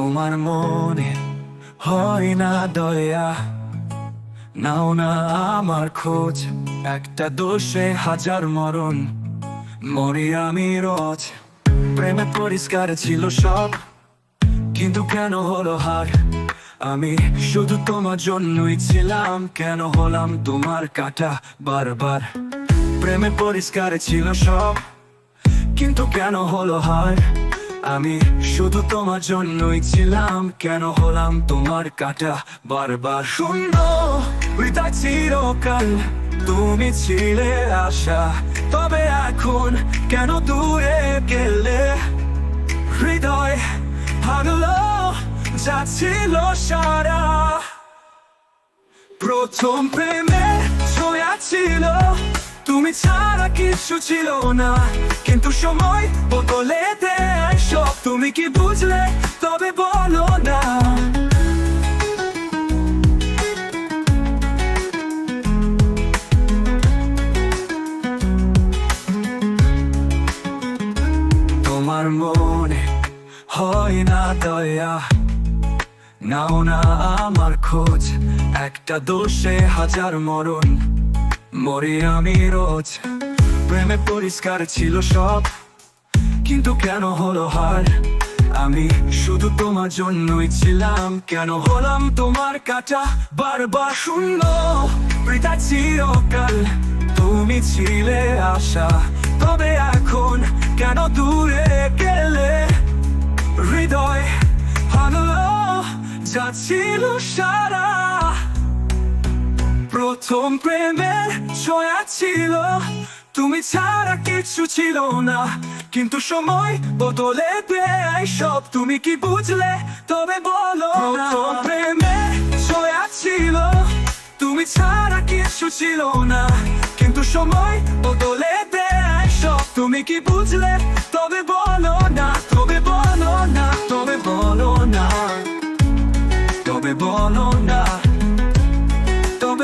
মনে হয় না দয়া। নাও না আমার খোঁজ, একটা দোষে হাজার মরণ। মরি আমি রোজ, প্রেমে পরিষ্কার ছিল সব। কিন্তু কেন হলো হার? আমি শুধু তোমার জন্যই ছিলাম, কেন হলাম তোমার কাটা বারবার? প্রেমে পরিষ্কার ছিল সব, কিন্তু কেন হলো হার? আমি শুধু তোমার জন্যই ছিলাম, কেন হলাম তোমার কাটা? বারবার শূন্য চিরকাল তুমি ছিলে আশা। তবে এখন কেন দূরে গেলে? হৃদয় ভাগলো যাচ্ছিল সারা। প্রথম প্রেমে ছোঁয়া তুমি ছাড়া কিছু ছিল না। কিন্তু সময় বদলে দেয় সব। তুমি কি বুঝলে? তবে বলো না। তোমার মনে হয় না দয়া? নাও না আমার খোঁজ। একটা দোষে হাজার মরণ। মরি আমি রোজ প্রেমে পরিষ্কার ছিল সব, কিন্তু কেন হলো হার? আমি শুধু তোমার জন্যই ছিলাম, কেন হলাম তোমার কাটা? বারবার শূন্য বৃথা চিরকাল তুমি ছিলে আশা। তবে এখন কেন দূরে গেলে? হৃদয় ভাঙলো যাচ্ছিল সারা। প্রথম প্রেমের ছোঁয়া ছিল, তুমি ছাড়া কিছু ছিল না। কিন্তু সময় বদলে দেয় সব, তুমি কি বুঝলে? তবে বলো প্রথম প্রেমের ছোঁয়া ছিল, তুমি ছাড়া কিছু ছিল না। কিন্তু সময় বদলে দেয় সব, তুমি কি বুঝলে? তবে বলো না।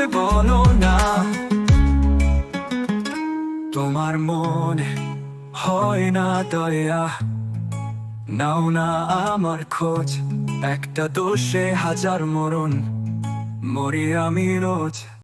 তবে বলো না তোমার মনে হয় না দয়া? নাও না আমার খোঁজ। একটা দোষে হাজার মরণ, মরি আমি রোজ।